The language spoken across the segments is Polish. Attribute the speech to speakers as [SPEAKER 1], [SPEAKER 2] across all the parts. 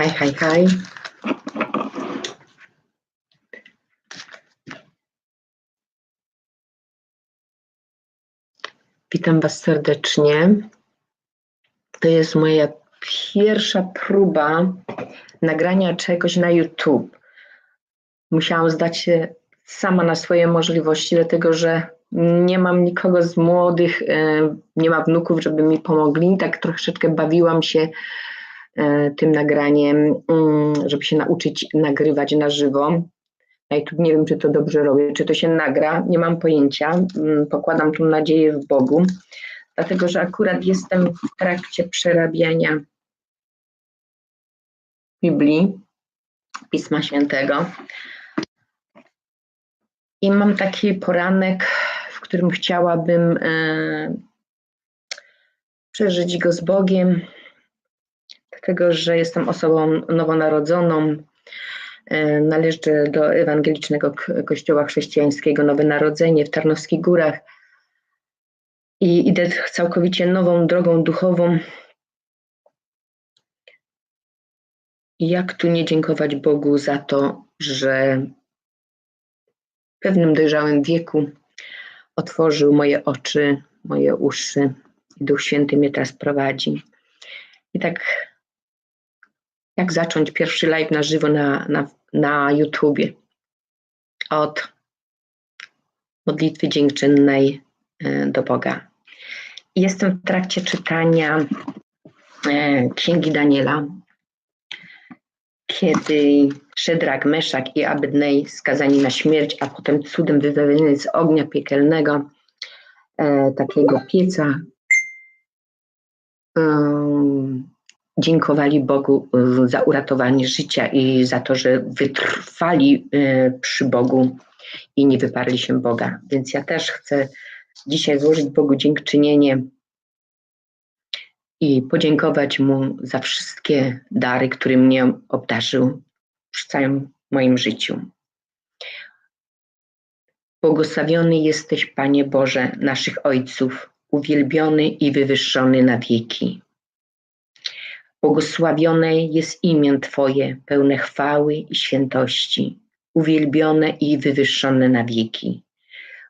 [SPEAKER 1] Hej, hej, hej. Witam Was serdecznie. To jest moja pierwsza próba nagrania czegoś na YouTube. Musiałam zdać się sama na swoje możliwości, dlatego że nie mam nikogo z młodych, e, nie ma wnuków, żeby mi pomogli. Tak troszeczkę bawiłam się tym nagraniem, mm, żeby się nauczyć nagrywać na żywo. Na YouTube nie wiem, czy to dobrze robię, czy to się nagra, nie mam pojęcia. Mm, pokładam tu nadzieję w Bogu, dlatego że akurat jestem w trakcie przerabiania Biblii, Pisma Świętego. I mam taki poranek, w którym chciałabym e, przeżyć go z Bogiem, dlatego że jestem osobą nowonarodzoną. E, należę do ewangelicznego kościoła chrześcijańskiego Nowe Narodzenie w Tarnowskich Górach i idę całkowicie nową drogą duchową. Jak tu nie dziękować Bogu za to, że w pewnym dojrzałym wieku otworzył moje oczy, moje uszy i Duch Święty mnie teraz prowadzi. I tak jak zacząć pierwszy live na żywo na, na, na YouTubie od modlitwy dziękczynnej e, do Boga. Jestem w trakcie czytania e, Księgi Daniela, kiedy Szedrak, Meszak i Abednej skazani na śmierć, a potem cudem wybawieni z ognia piekielnego, e, takiego pieca, dziękowali Bogu za uratowanie życia i za to, że wytrwali e, przy Bogu i nie wyparli się Boga. Więc ja też chcę dzisiaj złożyć Bogu dziękczynienie i podziękować Mu za wszystkie dary, które mnie obdarzył w całym moim życiu. Błogosławiony jesteś, Panie Boże, naszych ojców, uwielbiony i wywyższony na wieki. Błogosławione jest imię Twoje, pełne chwały i świętości, uwielbione i wywyższone na wieki.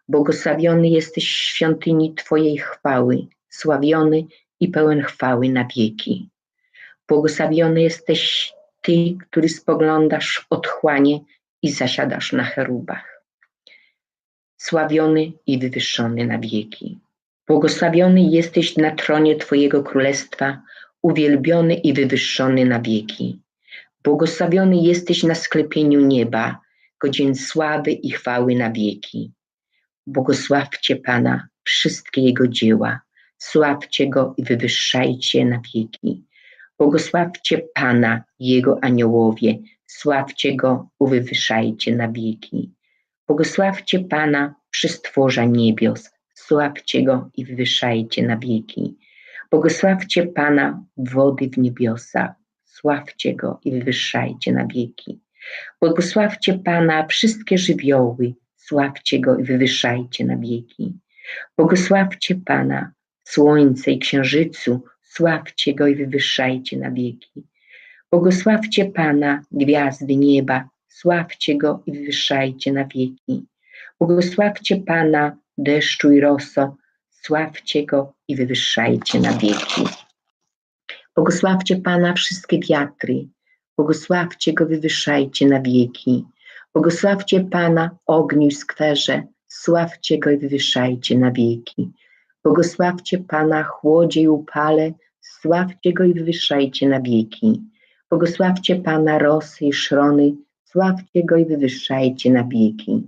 [SPEAKER 1] Błogosławiony jesteś w świątyni Twojej chwały, sławiony i pełen chwały na wieki. Błogosławiony jesteś Ty, który spoglądasz w otchłanie i zasiadasz na cherubach. Sławiony i wywyższony na wieki. Błogosławiony jesteś na tronie Twojego królestwa, uwielbiony i wywyższony na wieki. Błogosławiony jesteś na sklepieniu nieba, godzien sławy i chwały na wieki. Błogosławcie Pana wszystkie Jego dzieła, sławcie Go i wywyższajcie na wieki. Błogosławcie Pana, Jego aniołowie, sławcie Go i wywyższajcie na wieki. Błogosławcie Pana przy stworza niebios, sławcie Go i wywyższajcie na wieki. Błogosławcie Pana wody w niebiosach, sławcie Go i wywyższajcie na wieki. Błogosławcie Pana wszystkie żywioły, sławcie Go i wywyższajcie na wieki. Błogosławcie Pana słońce i księżycu, sławcie Go i wywyższajcie na wieki. Błogosławcie Pana gwiazdy nieba, sławcie Go i wywyższajcie na wieki. Błogosławcie Pana deszczu i roso, sławcie Go i wywyższajcie na wieki. Błogosławcie Pana wszystkie wiatry, błogosławcie Go, wywyższajcie na wieki. Błogosławcie Pana ogniu i skwerze, sławcie Go i wywyższajcie na wieki. Błogosławcie Pana chłodzie i upale, sławcie Go i wywyższajcie na wieki. Błogosławcie Pana rosy i szrony, sławcie Go i wywyższajcie na wieki.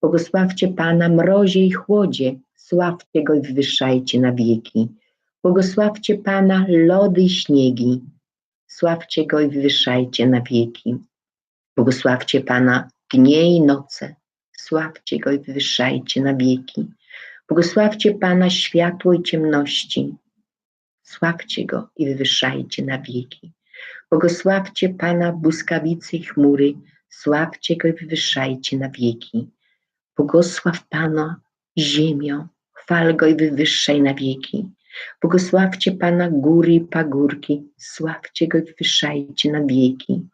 [SPEAKER 1] Błogosławcie Pana mrozie i chłodzie, sławcie Go i wywyższajcie na wieki. Błogosławcie Pana lody i śniegi, sławcie Go i wywyższajcie na wieki. Błogosławcie Pana dnie i noce, sławcie Go i wywyższajcie na wieki. Błogosławcie Pana światło i ciemności, sławcie Go i wywyższajcie na wieki. Błogosławcie Pana błyskawicy i chmury, sławcie Go i wywyższajcie na wieki. Błogosław Pana ziemią, chwal Go i wywyższaj na wieki. Błogosławcie Pana góry i pagórki, sławcie Go i wywyższajcie na wieki.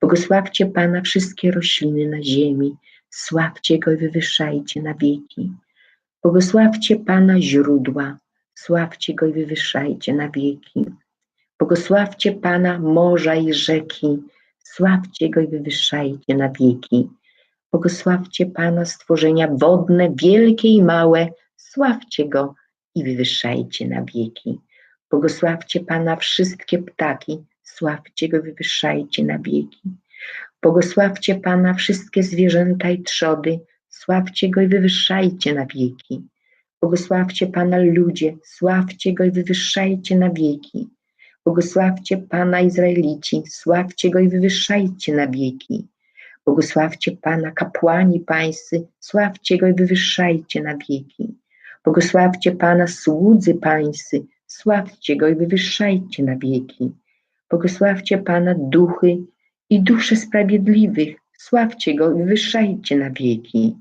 [SPEAKER 1] Błogosławcie Pana wszystkie rośliny na ziemi, sławcie Go i wywyższajcie na wieki. Błogosławcie Pana źródła, sławcie Go i wywyższajcie na wieki. Błogosławcie Pana morza i rzeki, sławcie Go i wywyższajcie na wieki. Błogosławcie Pana stworzenia wodne, wielkie i małe, sławcie Go i wywyższajcie na wieki. Błogosławcie Pana wszystkie ptaki, sławcie Go wywyższajcie na wieki. Błogosławcie Pana wszystkie zwierzęta i trzody, sławcie Go i wywyższajcie na wieki. Błogosławcie Pana ludzie, sławcie Go i wywyższajcie na wieki. Błogosławcie Pana Izraelici, sławcie Go i wywyższajcie na wieki. Błogosławcie Pana kapłani pańscy, sławcie Go i wywyższajcie na wieki. Błogosławcie Pana słudzy pańscy, sławcie Go i wywyższajcie na wieki. Błogosławcie Pana duchy i dusze sprawiedliwych, sławcie Go i wywyższajcie na wieki.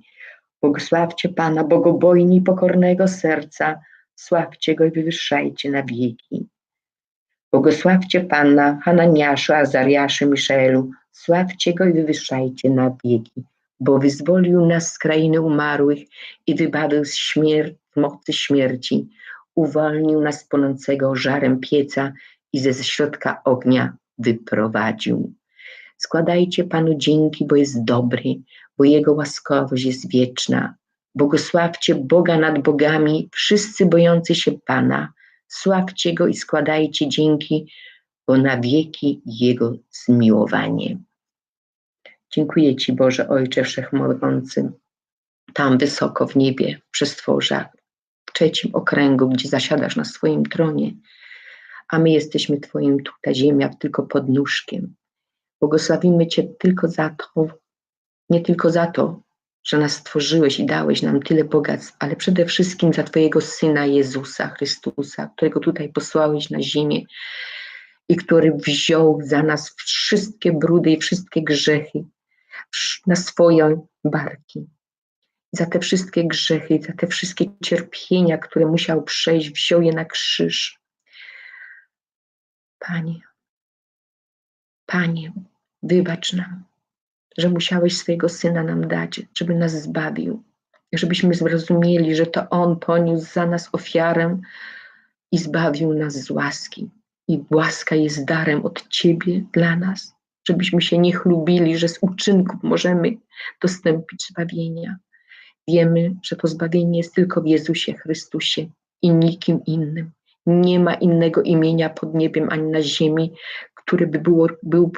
[SPEAKER 1] Błogosławcie Pana bogobojni i pokornego serca, sławcie Go i wywyższajcie na wieki. Błogosławcie Pana Hananiaszu, Azariaszu, Miszaelu, sławcie Go i wywyższajcie na wieki, bo wyzwolił nas z krainy umarłych i wybawił z, śmier- z mocy śmierci, uwolnił nas płonącego żarem pieca i ze środka ognia wyprowadził. Składajcie Panu dzięki, bo jest dobry, bo Jego łaskawość jest wieczna. Błogosławcie Boga nad bogami, wszyscy bojący się Pana. Sławcie Go i składajcie dzięki, bo na wieki Jego zmiłowanie. Dziękuję Ci, Boże Ojcze Wszechmogący, tam wysoko w niebie, w przestworzach, w trzecim okręgu, gdzie zasiadasz na swoim tronie, a my jesteśmy Twoim tutaj ziemia tylko podnóżkiem. Błogosławimy Cię tylko za to, nie tylko za to, że nas stworzyłeś i dałeś nam tyle bogactw, ale przede wszystkim za Twojego Syna Jezusa Chrystusa, którego tutaj posłałeś na ziemię i który wziął za nas wszystkie brudy i wszystkie grzechy na swoje barki. Za te wszystkie grzechy, za te wszystkie cierpienia, które musiał przejść, wziął je na krzyż. Panie, Panie, wybacz nam, że musiałeś swojego Syna nam dać, żeby nas zbawił, żebyśmy zrozumieli, że to On poniósł za nas ofiarę i zbawił nas z łaski. I łaska jest darem od Ciebie dla nas, żebyśmy się nie chlubili, że z uczynków możemy dostąpić zbawienia. Wiemy, że to zbawienie jest tylko w Jezusie Chrystusie i nikim innym. Nie ma innego imienia pod niebem ani na ziemi, który by było, był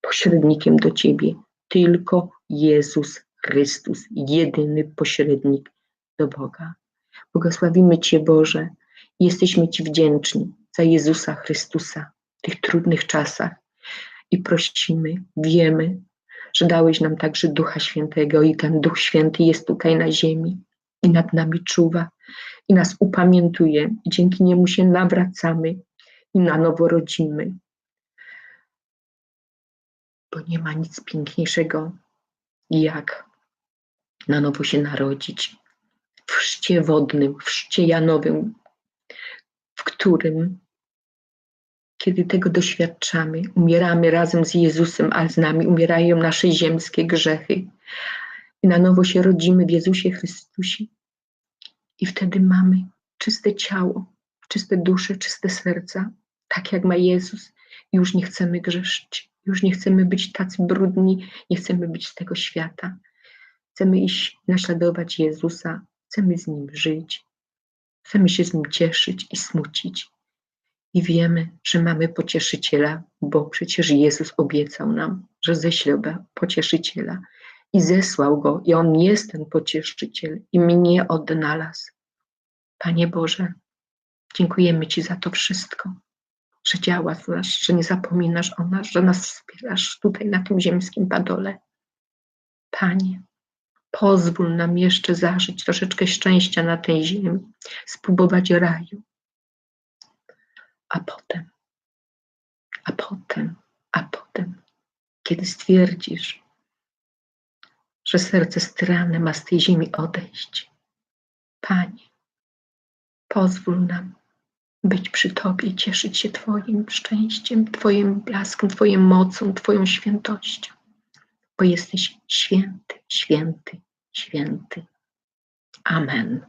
[SPEAKER 1] pośrednikiem do Ciebie. Tylko Jezus Chrystus, jedyny pośrednik do Boga. Błogosławimy Cię, Boże, jesteśmy Ci wdzięczni za Jezusa Chrystusa w tych trudnych czasach. I prosimy, wiemy, że dałeś nam także Ducha Świętego i ten Duch Święty jest tutaj na ziemi i nad nami czuwa i nas upamiętuje. I dzięki niemu się nawracamy i na nowo rodzimy. Bo nie ma nic piękniejszego, jak na nowo się narodzić w chrzcie wodnym, w chrzcie janowym, w którym, kiedy tego doświadczamy, umieramy razem z Jezusem, a z nami umierają nasze ziemskie grzechy. I na nowo się rodzimy w Jezusie Chrystusie. I wtedy mamy czyste ciało, czyste dusze, czyste serca, tak jak ma Jezus. Już nie chcemy grzeszyć. Już nie chcemy być tacy brudni, nie chcemy być z tego świata. Chcemy iść naśladować Jezusa, chcemy z Nim żyć, chcemy się z Nim cieszyć i smucić. I wiemy, że mamy pocieszyciela, bo przecież Jezus obiecał nam, że ześle pocieszyciela i zesłał go, i on jest ten pocieszyciel i mnie odnalazł. Panie Boże, dziękujemy Ci za to wszystko że działasz, że nie zapominasz o nas, że nas wspierasz tutaj na tym ziemskim padole. Panie, pozwól nam jeszcze zażyć troszeczkę szczęścia na tej ziemi, spróbować raju. A potem, a potem, a potem, kiedy stwierdzisz, że serce strane ma z tej ziemi odejść, Panie, pozwól nam być przy Tobie, cieszyć się Twoim szczęściem, Twoim blaskiem, Twoją mocą, Twoją świętością, bo jesteś święty, święty, święty. Amen.